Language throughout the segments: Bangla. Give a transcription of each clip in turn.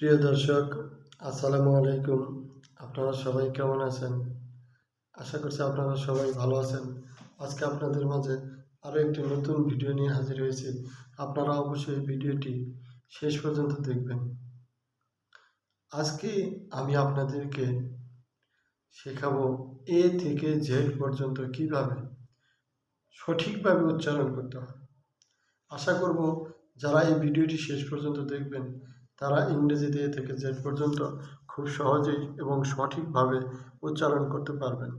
প্রিয় দর্শক, আসসালামু আলাইকুম। আপনারা সবাই কেমন আছেন? আশা করছি আপনারা সবাই ভালো আছেন। আজকে আপনাদের মাঝে আরও একটি নতুন ভিডিও নিয়ে হাজির হয়েছি। আপনারা অবশ্যই ভিডিওটি শেষ পর্যন্ত দেখবেন। আজকে আমি আপনাদেরকে শেখাবো এ থেকে জেড পর্যন্ত কীভাবে সঠিকভাবে উচ্চারণ করতে হয়। আশা করব যারা এই ভিডিওটি শেষ পর্যন্ত দেখবেন তারা ইংরেজিতে এ থেকে জেড পর্যন্ত খুব সহজেই এবং সঠিকভাবে উচ্চারণ করতে পারবেন।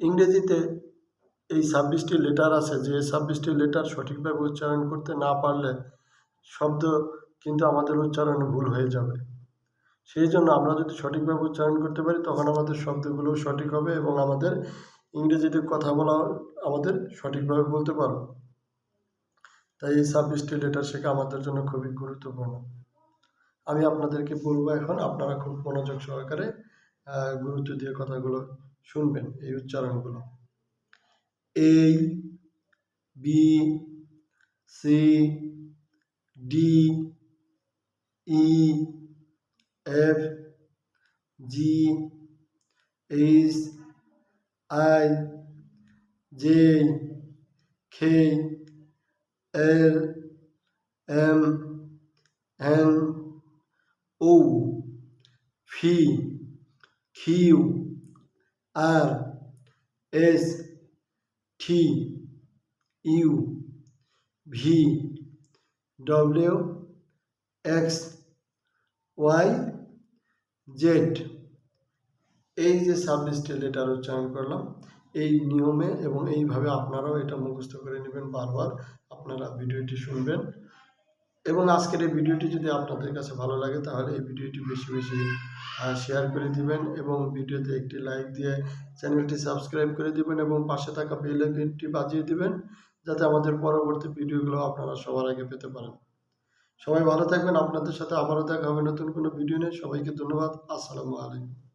ইংরেজিতে এই ছাব্বিশটি লেটার আছে, যে ছাব্বিশটি লেটার সঠিকভাবে উচ্চারণ করতে না পারলে শব্দ কিন্তু আমাদের উচ্চারণ ভুল হয়ে যাবে। সেই জন্য আমরা যদি সঠিকভাবে উচ্চারণ করতে পারি, তখন আমাদের শব্দগুলো সঠিক হবে এবং আমাদের ইংরেজিতে কথা বলা আমাদের সঠিকভাবে বলতে পারব। তাই এই ছাব্বিশটি লেটার শেখা আমাদের জন্য খুবই গুরুত্বপূর্ণ। আমি আপনাদেরকে বলব এখন, আপনারা খুব মনোযোগ সহকারে গুরুত্ব দিয়ে কথাগুলো শুনবেন, এই উচ্চারণগুলো। A B C D E F G H I J K L M N O V Q R S T U, V, W, X Y Z. এই যে ছাব্বিশটি লেটার উচ্চারণ করলাম। এই নিয়মে এবং এইভাবে আপনারাও এটা মুখস্থ করে নেবেন বারবার। আপনারা ভিডিওটি শুনবেন। এবং আজকের এই ভিডিওটি যদি আপনাদের কাছে ভালো লাগে, তাহলে এই ভিডিওটি বেশি বেশি শেয়ার করে দিবেন এবং ভিডিওতে একটি লাইক দিয়ে চ্যানেলটি সাবস্ক্রাইব করে দিবেন এবং পাশে থাকা বেল বাজিয়ে দিবেন, যাতে আমাদের পরবর্তী ভিডিওগুলো আপনারা সবার আগে পেতে পারেন। সবাই ভালো থাকবেন, আপনাদের সাথে আবারও দেখা হবে নতুন কোনো ভিডিও নিয়ে। সবাইকে ধন্যবাদ, আসসালামু আলাইকুম।